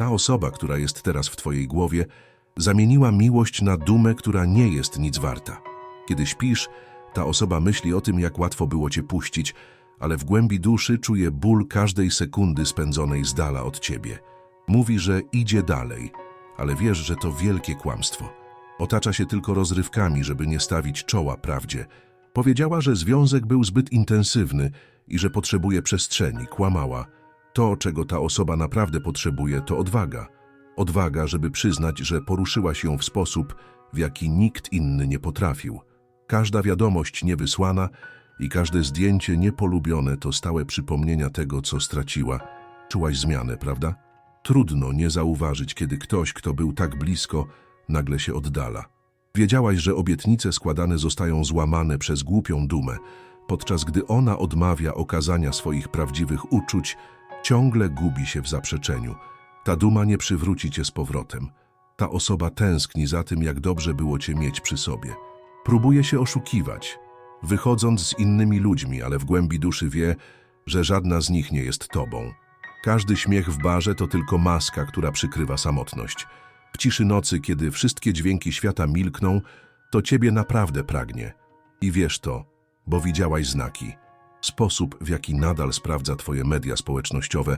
Ta osoba, która jest teraz w twojej głowie, zamieniła miłość na dumę, która nie jest nic warta. Kiedy śpisz, ta osoba myśli o tym, jak łatwo było cię puścić, ale w głębi duszy czuje ból każdej sekundy spędzonej z dala od ciebie. Mówi, że idzie dalej, ale wiesz, że to wielkie kłamstwo. Otacza się tylko rozrywkami, żeby nie stawić czoła prawdzie. Powiedziała, że związek był zbyt intensywny i że potrzebuje przestrzeni, kłamała. To, czego ta osoba naprawdę potrzebuje, to odwaga. Odwaga, żeby przyznać, że poruszyłaś ją w sposób, w jaki nikt inny nie potrafił. Każda wiadomość niewysłana i każde zdjęcie niepolubione to stałe przypomnienia tego, co straciła. Czułaś zmianę, prawda? Trudno nie zauważyć, kiedy ktoś, kto był tak blisko, nagle się oddala. Wiedziałaś, że obietnice składane zostają złamane przez głupią dumę, podczas gdy ona odmawia okazania swoich prawdziwych uczuć, ciągle gubi się w zaprzeczeniu. Ta duma nie przywróci cię z powrotem. Ta osoba tęskni za tym, jak dobrze było cię mieć przy sobie. Próbuje się oszukiwać, wychodząc z innymi ludźmi, ale w głębi duszy wie, że żadna z nich nie jest tobą. Każdy śmiech w barze to tylko maska, która przykrywa samotność. W ciszy nocy, kiedy wszystkie dźwięki świata milkną, to ciebie naprawdę pragnie. I wiesz to, bo widziałaś znaki. Sposób, w jaki nadal sprawdza twoje media społecznościowe,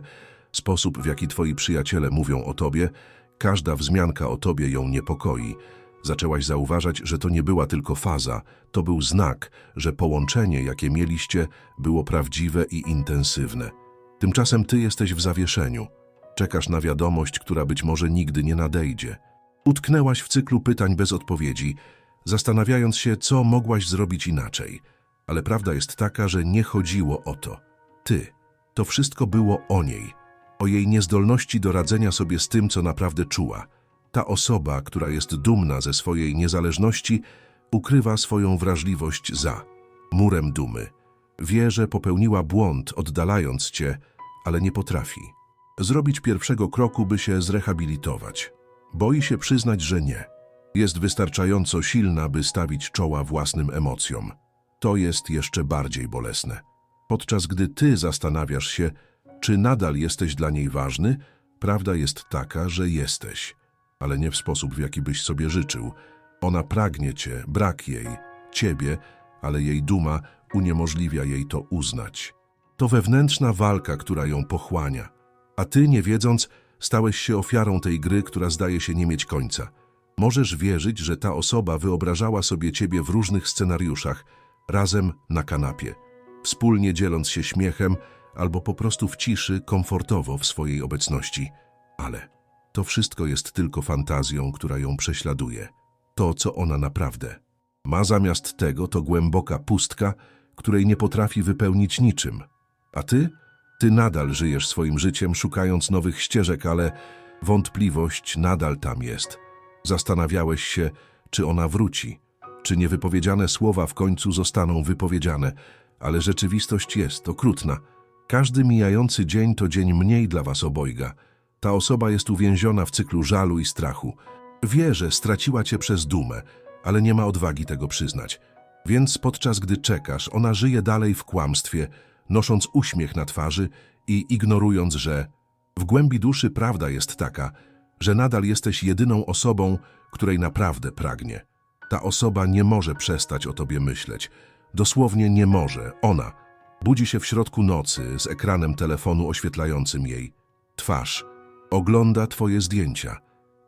sposób, w jaki twoi przyjaciele mówią o tobie, każda wzmianka o tobie ją niepokoi. Zaczęłaś zauważać, że to nie była tylko faza, to był znak, że połączenie, jakie mieliście, było prawdziwe i intensywne. Tymczasem ty jesteś w zawieszeniu. Czekasz na wiadomość, która być może nigdy nie nadejdzie. Utknęłaś w cyklu pytań bez odpowiedzi, zastanawiając się, co mogłaś zrobić inaczej. Ale prawda jest taka, że nie chodziło o to. Ty. To wszystko było o niej. O jej niezdolności do radzenia sobie z tym, co naprawdę czuła. Ta osoba, która jest dumna ze swojej niezależności, ukrywa swoją wrażliwość za murem dumy. Wie, że popełniła błąd, oddalając cię, ale nie potrafi. Zrobić pierwszego kroku, by się zrehabilitować. Boi się przyznać, że nie. Jest wystarczająco silna, by stawić czoła własnym emocjom. To jest jeszcze bardziej bolesne. Podczas gdy ty zastanawiasz się, czy nadal jesteś dla niej ważny, prawda jest taka, że jesteś, ale nie w sposób, w jaki byś sobie życzył. Ona pragnie cię, brak jej, ciebie, ale jej duma uniemożliwia jej to uznać. To wewnętrzna walka, która ją pochłania. A ty, nie wiedząc, stałeś się ofiarą tej gry, która zdaje się nie mieć końca. Możesz wierzyć, że ta osoba wyobrażała sobie ciebie w różnych scenariuszach, razem na kanapie, wspólnie dzieląc się śmiechem albo po prostu w ciszy, komfortowo w swojej obecności. Ale to wszystko jest tylko fantazją, która ją prześladuje. To, co ona naprawdę ma zamiast tego, to głęboka pustka, której nie potrafi wypełnić niczym. A ty? Ty nadal żyjesz swoim życiem, szukając nowych ścieżek, ale wątpliwość nadal tam jest. Zastanawiałeś się, czy ona wróci, czy niewypowiedziane słowa w końcu zostaną wypowiedziane, ale rzeczywistość jest okrutna. Każdy mijający dzień to dzień mniej dla was obojga. Ta osoba jest uwięziona w cyklu żalu i strachu. Wie, że straciła cię przez dumę, ale nie ma odwagi tego przyznać. Więc podczas gdy czekasz, ona żyje dalej w kłamstwie, nosząc uśmiech na twarzy i ignorując, że w głębi duszy prawda jest taka, że nadal jesteś jedyną osobą, której naprawdę pragnie. Ta osoba nie może przestać o tobie myśleć. Dosłownie nie może. Ona budzi się w środku nocy z ekranem telefonu oświetlającym jej twarz. Ogląda twoje zdjęcia.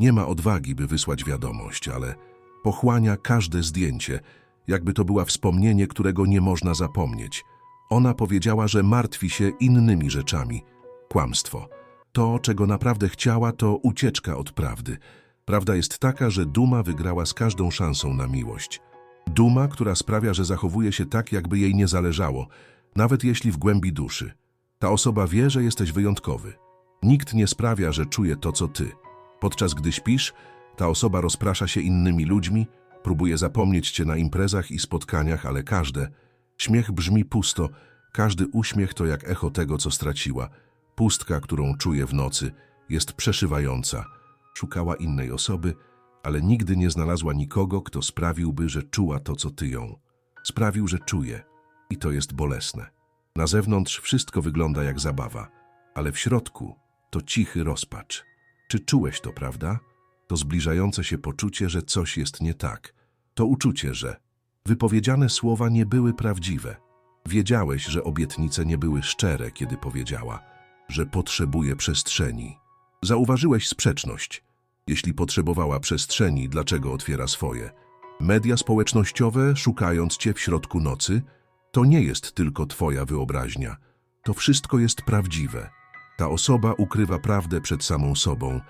Nie ma odwagi, by wysłać wiadomość, ale pochłania każde zdjęcie, jakby to była wspomnienie, którego nie można zapomnieć. Ona powiedziała, że martwi się innymi rzeczami. Kłamstwo. To, czego naprawdę chciała, to ucieczka od prawdy. Prawda jest taka, że duma wygrała z każdą szansą na miłość. Duma, która sprawia, że zachowuje się tak, jakby jej nie zależało, nawet jeśli w głębi duszy. Ta osoba wie, że jesteś wyjątkowy. Nikt nie sprawia, że czuje to, co ty. Podczas gdy śpisz, ta osoba rozprasza się innymi ludźmi, próbuje zapomnieć cię na imprezach i spotkaniach, ale każde. Śmiech brzmi pusto, każdy uśmiech to jak echo tego, co straciła. Pustka, którą czuje w nocy, jest przeszywająca. Szukała innej osoby, ale nigdy nie znalazła nikogo, kto sprawiłby, że czuła to, co ty ją. Sprawił, że czuje. I to jest bolesne. Na zewnątrz wszystko wygląda jak zabawa, ale w środku to cichy rozpacz. Czy czułeś to, prawda? To zbliżające się poczucie, że coś jest nie tak. To uczucie, że wypowiedziane słowa nie były prawdziwe. Wiedziałeś, że obietnice nie były szczere, kiedy powiedziała, że potrzebuje przestrzeni. Zauważyłeś sprzeczność. Jeśli potrzebowała przestrzeni, dlaczego otwiera swoje? Media społecznościowe, szukając cię w środku nocy, to nie jest tylko twoja wyobraźnia. To wszystko jest prawdziwe. Ta osoba ukrywa prawdę przed samą sobą.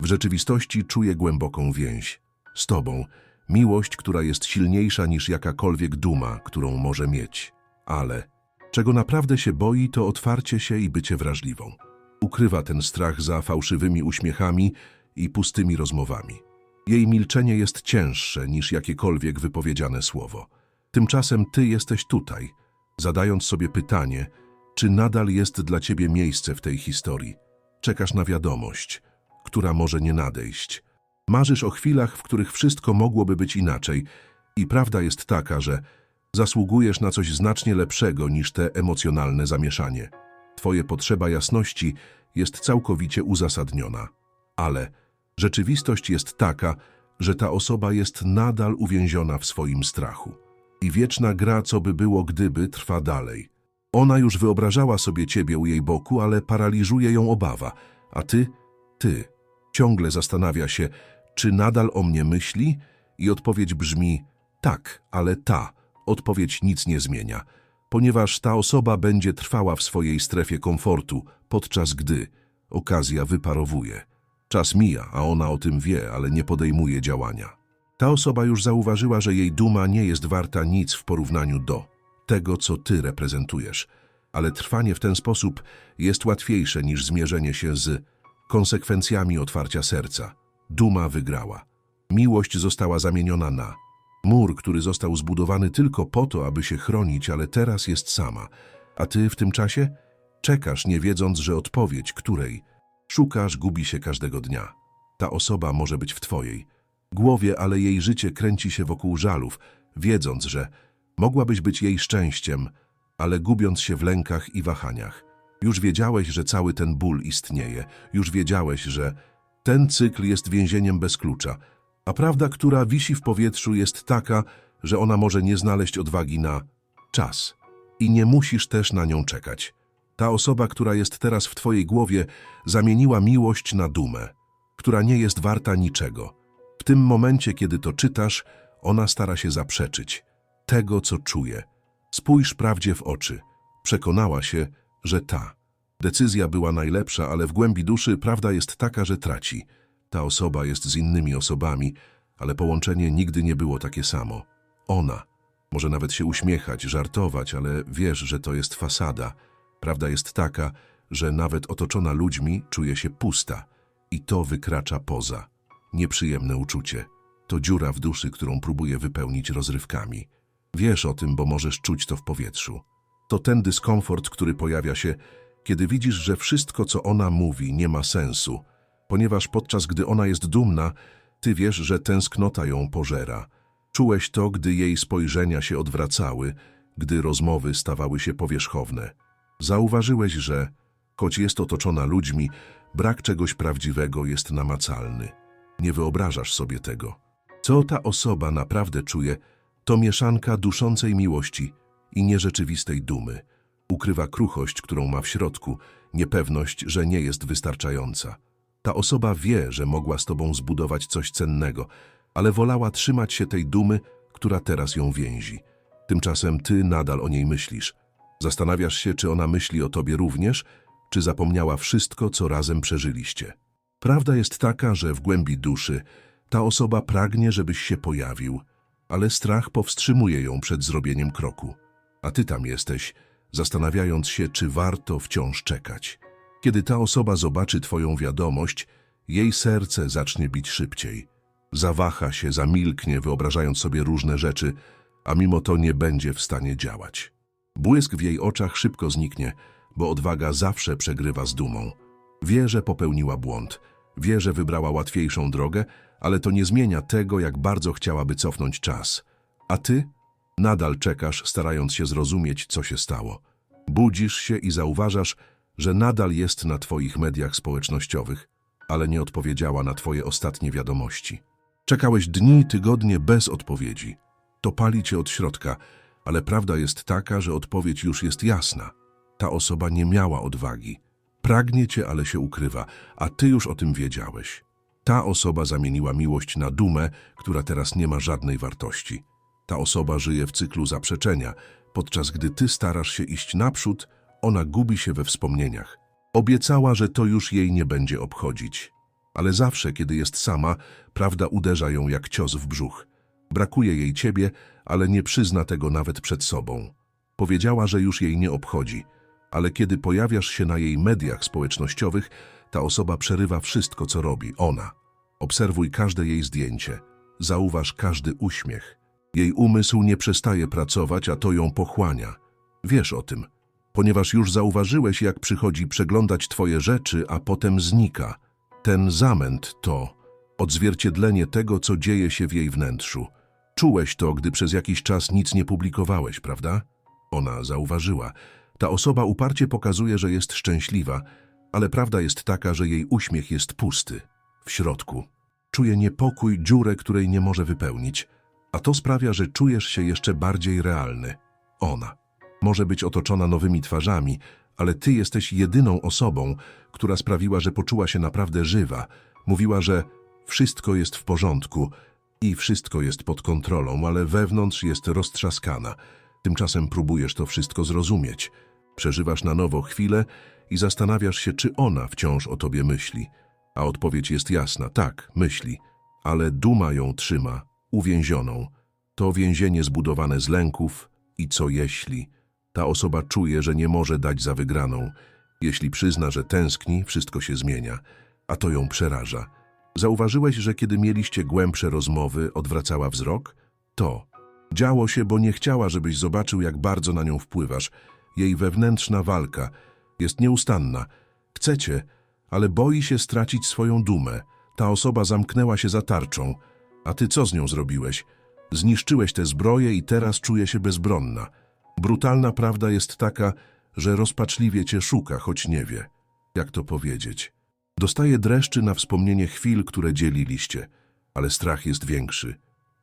W rzeczywistości czuje głęboką więź. Z tobą. Miłość, która jest silniejsza niż jakakolwiek duma, którą może mieć. Ale czego naprawdę się boi, to otwarcie się i bycie wrażliwą. Ukrywa ten strach za fałszywymi uśmiechami i pustymi rozmowami. Jej milczenie jest cięższe niż jakiekolwiek wypowiedziane słowo. Tymczasem ty jesteś tutaj, zadając sobie pytanie, czy nadal jest dla ciebie miejsce w tej historii. Czekasz na wiadomość, która może nie nadejść. Marzysz o chwilach, w których wszystko mogłoby być inaczej i prawda jest taka, że zasługujesz na coś znacznie lepszego niż te emocjonalne zamieszanie. Twoje potrzeba jasności jest całkowicie uzasadniona. Ale rzeczywistość jest taka, że ta osoba jest nadal uwięziona w swoim strachu. I wieczna gra, co by było gdyby, trwa dalej. Ona już wyobrażała sobie ciebie u jej boku, ale paraliżuje ją obawa. A ty, ty, ciągle zastanawia się, czy nadal o mnie myśli? I odpowiedź brzmi tak, ale ta odpowiedź nic nie zmienia, ponieważ ta osoba będzie trwała w swojej strefie komfortu, podczas gdy okazja wyparowuje. Czas mija, a ona o tym wie, ale nie podejmuje działania. Ta osoba już zauważyła, że jej duma nie jest warta nic w porównaniu do tego, co ty reprezentujesz, ale trwanie w ten sposób jest łatwiejsze niż zmierzenie się z konsekwencjami otwarcia serca. Duma wygrała. Miłość została zamieniona na mur, który został zbudowany tylko po to, aby się chronić, ale teraz jest sama. A ty w tym czasie czekasz, nie wiedząc, że odpowiedź, której szukasz, gubi się każdego dnia. Ta osoba może być w twojej głowie, ale jej życie kręci się wokół żalów, wiedząc, że mogłabyś być jej szczęściem, ale gubiąc się w lękach i wahaniach. Już wiedziałeś, że cały ten ból istnieje, już wiedziałeś, że ten cykl jest więzieniem bez klucza, a prawda, która wisi w powietrzu, jest taka, że ona może nie znaleźć odwagi na czas. I nie musisz też na nią czekać. Ta osoba, która jest teraz w twojej głowie, zamieniła miłość na dumę, która nie jest warta niczego. W tym momencie, kiedy to czytasz, ona stara się zaprzeczyć tego, co czuje. Spójrz prawdzie w oczy. Przekonała się, że ta decyzja była najlepsza, ale w głębi duszy prawda jest taka, że traci. Ta osoba jest z innymi osobami, ale połączenie nigdy nie było takie samo. Ona może nawet się uśmiechać, żartować, ale wiesz, że to jest fasada. Prawda jest taka, że nawet otoczona ludźmi czuje się pusta i to wykracza poza. Nieprzyjemne uczucie. To dziura w duszy, którą próbuje wypełnić rozrywkami. Wiesz o tym, bo możesz czuć to w powietrzu. To ten dyskomfort, który pojawia się, kiedy widzisz, że wszystko, co ona mówi, nie ma sensu, ponieważ podczas gdy ona jest dumna, ty wiesz, że tęsknota ją pożera. Czułeś to, gdy jej spojrzenia się odwracały, gdy rozmowy stawały się powierzchowne. Zauważyłeś, że, choć jest otoczona ludźmi, brak czegoś prawdziwego jest namacalny. Nie wyobrażasz sobie tego. Co ta osoba naprawdę czuje, to mieszanka duszącej miłości i nierzeczywistej dumy. Ukrywa kruchość, którą ma w środku, niepewność, że nie jest wystarczająca. Ta osoba wie, że mogła z tobą zbudować coś cennego, ale wolała trzymać się tej dumy, która teraz ją więzi. Tymczasem ty nadal o niej myślisz. Zastanawiasz się, czy ona myśli o tobie również, czy zapomniała wszystko, co razem przeżyliście. Prawda jest taka, że w głębi duszy ta osoba pragnie, żebyś się pojawił, ale strach powstrzymuje ją przed zrobieniem kroku. A ty tam jesteś, zastanawiając się, czy warto wciąż czekać. Kiedy ta osoba zobaczy twoją wiadomość, jej serce zacznie bić szybciej. Zawaha się, zamilknie, wyobrażając sobie różne rzeczy, a mimo to nie będzie w stanie działać. Błysk w jej oczach szybko zniknie, bo odwaga zawsze przegrywa z dumą. Wie, że popełniła błąd, wie, że wybrała łatwiejszą drogę, ale to nie zmienia tego, jak bardzo chciałaby cofnąć czas. A ty nadal czekasz, starając się zrozumieć, co się stało. Budzisz się i zauważasz, że nadal jest na twoich mediach społecznościowych, ale nie odpowiedziała na twoje ostatnie wiadomości. Czekałeś dni, tygodnie bez odpowiedzi. To pali cię od środka, ale prawda jest taka, że odpowiedź już jest jasna. Ta osoba nie miała odwagi. Pragnie cię, ale się ukrywa, a ty już o tym wiedziałeś. Ta osoba zamieniła miłość na dumę, która teraz nie ma żadnej wartości. Ta osoba żyje w cyklu zaprzeczenia, podczas gdy ty starasz się iść naprzód, ona gubi się we wspomnieniach. Obiecała, że to już jej nie będzie obchodzić. Ale zawsze, kiedy jest sama, prawda uderza ją jak cios w brzuch. Brakuje jej ciebie, ale nie przyzna tego nawet przed sobą. Powiedziała, że już jej nie obchodzi, ale kiedy pojawiasz się na jej mediach społecznościowych, ta osoba przerywa wszystko, co robi, ona. Obserwuj każde jej zdjęcie, zauważ każdy uśmiech. Jej umysł nie przestaje pracować, a to ją pochłania. Wiesz o tym, ponieważ już zauważyłeś, jak przychodzi przeglądać twoje rzeczy, a potem znika. Ten zamęt to odzwierciedlenie tego, co dzieje się w jej wnętrzu. Czułeś to, gdy przez jakiś czas nic nie publikowałeś, prawda? Ona zauważyła. Ta osoba uparcie pokazuje, że jest szczęśliwa, ale prawda jest taka, że jej uśmiech jest pusty. W środku. Czuje niepokój, dziurę, której nie może wypełnić. A to sprawia, że czujesz się jeszcze bardziej realny. Ona. Może być otoczona nowymi twarzami, ale ty jesteś jedyną osobą, która sprawiła, że poczuła się naprawdę żywa. Mówiła, że wszystko jest w porządku i wszystko jest pod kontrolą, ale wewnątrz jest roztrzaskana. Tymczasem próbujesz to wszystko zrozumieć. Przeżywasz na nowo chwilę i zastanawiasz się, czy ona wciąż o tobie myśli. A odpowiedź jest jasna, tak, myśli, ale duma ją trzyma, uwięzioną. To więzienie zbudowane z lęków i co jeśli. Ta osoba czuje, że nie może dać za wygraną. Jeśli przyzna, że tęskni, wszystko się zmienia, a to ją przeraża. Zauważyłeś, że kiedy mieliście głębsze rozmowy, odwracała wzrok? To. Działo się, bo nie chciała, żebyś zobaczył, jak bardzo na nią wpływasz. Jej wewnętrzna walka jest nieustanna. Chcecie, ale boi się stracić swoją dumę. Ta osoba zamknęła się za tarczą. A ty co z nią zrobiłeś? Zniszczyłeś tę zbroję i teraz czuje się bezbronna. Brutalna prawda jest taka, że rozpaczliwie cię szuka, choć nie wie. Jak to powiedzieć? Dostaje dreszczy na wspomnienie chwil, które dzieliliście, ale strach jest większy.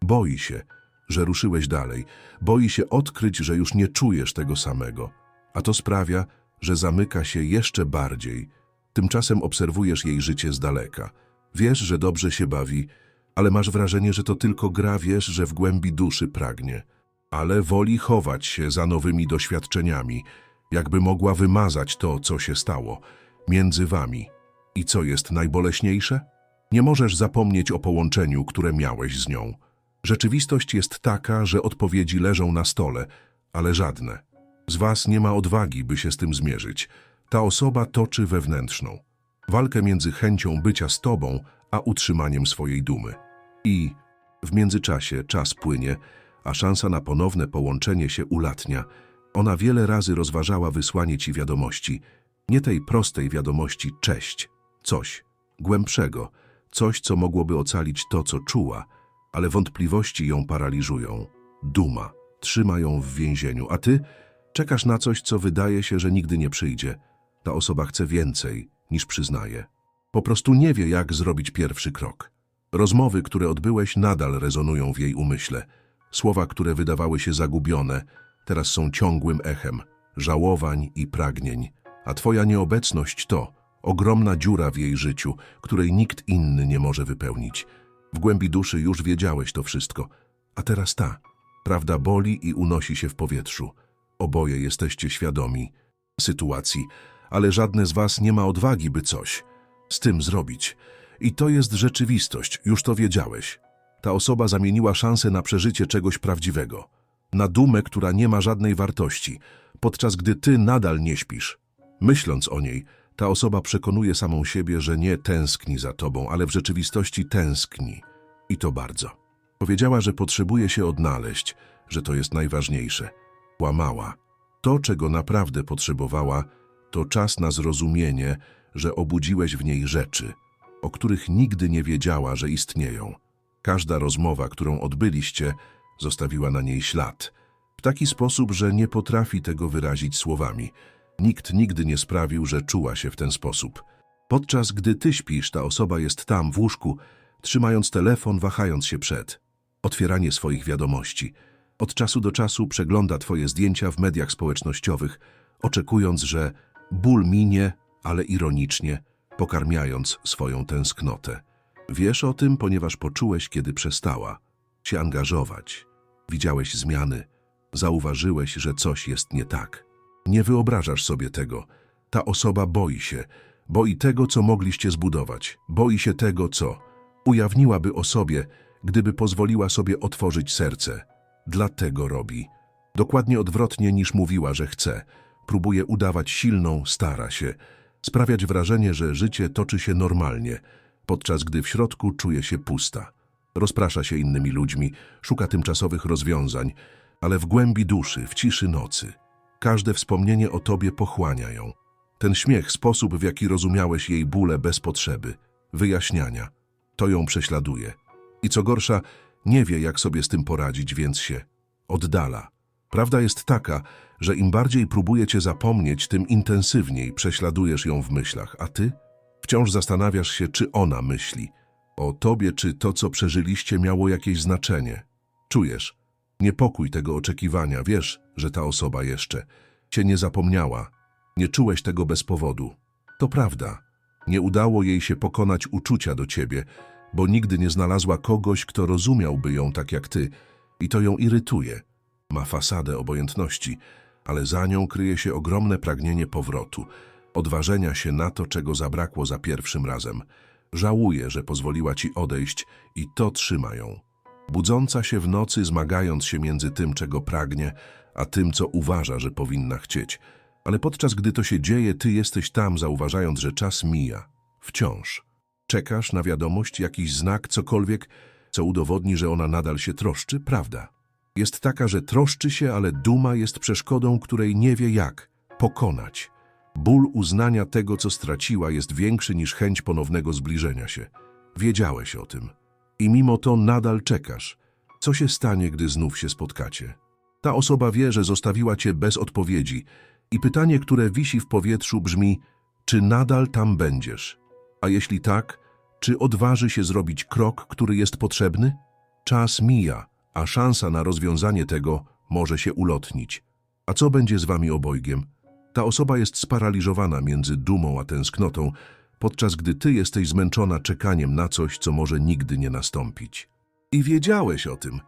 Boi się, że ruszyłeś dalej. Boi się odkryć, że już nie czujesz tego samego. A to sprawia, że zamyka się jeszcze bardziej. Tymczasem obserwujesz jej życie z daleka. Wiesz, że dobrze się bawi, ale masz wrażenie, że to tylko gra, wiesz, że w głębi duszy pragnie. Ale woli chować się za nowymi doświadczeniami, jakby mogła wymazać to, co się stało między wami. I co jest najboleśniejsze? Nie możesz zapomnieć o połączeniu, które miałeś z nią. Rzeczywistość jest taka, że odpowiedzi leżą na stole, ale żadne. Z was nie ma odwagi, by się z tym zmierzyć. Ta osoba toczy wewnętrzną. Walkę między chęcią bycia z tobą, a utrzymaniem swojej dumy. I w międzyczasie czas płynie, a szansa na ponowne połączenie się ulatnia. Ona wiele razy rozważała wysłanie ci wiadomości. Nie tej prostej wiadomości cześć, coś głębszego, coś, co mogłoby ocalić to, co czuła, ale wątpliwości ją paraliżują. Duma trzyma ją w więzieniu, a ty czekasz na coś, co wydaje się, że nigdy nie przyjdzie. Ta osoba chce więcej, niż przyznaje. Po prostu nie wie, jak zrobić pierwszy krok. Rozmowy, które odbyłeś, nadal rezonują w jej umyśle. Słowa, które wydawały się zagubione, teraz są ciągłym echem żałowań i pragnień. A twoja nieobecność to ogromna dziura w jej życiu, której nikt inny nie może wypełnić. W głębi duszy już wiedziałeś to wszystko, a teraz ta. Prawda boli i unosi się w powietrzu. Oboje jesteście świadomi sytuacji, ale żadne z was nie ma odwagi, by coś z tym zrobić. I to jest rzeczywistość, już to wiedziałeś. Ta osoba zamieniła szansę na przeżycie czegoś prawdziwego, na dumę, która nie ma żadnej wartości, podczas gdy ty nadal nie śpisz. Myśląc o niej, ta osoba przekonuje samą siebie, że nie tęskni za tobą, ale w rzeczywistości tęskni. I to bardzo. Powiedziała, że potrzebuje się odnaleźć, że to jest najważniejsze. Kłamała. To, czego naprawdę potrzebowała, to czas na zrozumienie, że obudziłeś w niej rzeczy, o których nigdy nie wiedziała, że istnieją. Każda rozmowa, którą odbyliście, zostawiła na niej ślad. W taki sposób, że nie potrafi tego wyrazić słowami. Nikt nigdy nie sprawił, że czuła się w ten sposób. Podczas gdy ty śpisz, ta osoba jest tam, w łóżku, trzymając telefon, wahając się przed. Otwieranie swoich wiadomości. Od czasu do czasu przegląda twoje zdjęcia w mediach społecznościowych, oczekując, że ból minie, ale ironicznie, pokarmiając swoją tęsknotę. Wiesz o tym, ponieważ poczułeś, kiedy przestała się angażować. Widziałeś zmiany, zauważyłeś, że coś jest nie tak. Nie wyobrażasz sobie tego. Ta osoba boi się, boi tego, co mogliście zbudować, boi się tego, co ujawniłaby o sobie, gdyby pozwoliła sobie otworzyć serce. Dlatego robi. Dokładnie odwrotnie niż mówiła, że chce. Próbuje udawać silną, stara się, sprawiać wrażenie, że życie toczy się normalnie, podczas gdy w środku czuje się pusta. Rozprasza się innymi ludźmi, szuka tymczasowych rozwiązań, ale w głębi duszy, w ciszy nocy, każde wspomnienie o tobie pochłania ją. Ten śmiech, sposób w jaki rozumiałeś jej bóle bez potrzeby, wyjaśniania, to ją prześladuje. I co gorsza, nie wie, jak sobie z tym poradzić, więc się oddala. Prawda jest taka, że im bardziej próbuje cię zapomnieć, tym intensywniej prześladujesz ją w myślach, a ty wciąż zastanawiasz się, czy ona myśli. O tobie, czy to, co przeżyliście, miało jakieś znaczenie. Czujesz. Niepokój tego oczekiwania, wiesz, że ta osoba jeszcze cię nie zapomniała, nie czułeś tego bez powodu. To prawda, nie udało jej się pokonać uczucia do ciebie, bo nigdy nie znalazła kogoś, kto rozumiałby ją tak jak ty. I to ją irytuje. Ma fasadę obojętności, ale za nią kryje się ogromne pragnienie powrotu, odważenia się na to, czego zabrakło za pierwszym razem. Żałuje, że pozwoliła ci odejść i to trzyma ją. Budząca się w nocy, zmagając się między tym, czego pragnie, a tym, co uważa, że powinna chcieć. Ale podczas gdy to się dzieje, ty jesteś tam, zauważając, że czas mija. Wciąż. Czekasz na wiadomość, jakiś znak, cokolwiek, co udowodni, że ona nadal się troszczy, prawda? Jest taka, że troszczy się, ale duma jest przeszkodą, której nie wie jak pokonać. Ból uznania tego, co straciła, jest większy niż chęć ponownego zbliżenia się. Wiedziałeś o tym. I mimo to nadal czekasz. Co się stanie, gdy znów się spotkacie? Ta osoba wie, że zostawiła cię bez odpowiedzi i pytanie, które wisi w powietrzu brzmi, czy nadal tam będziesz? A jeśli tak, czy odważy się zrobić krok, który jest potrzebny? Czas mija, a szansa na rozwiązanie tego może się ulotnić. A co będzie z wami obojgiem? Ta osoba jest sparaliżowana między dumą a tęsknotą, podczas gdy ty jesteś zmęczona czekaniem na coś, co może nigdy nie nastąpić. I wiedziałeś o tym.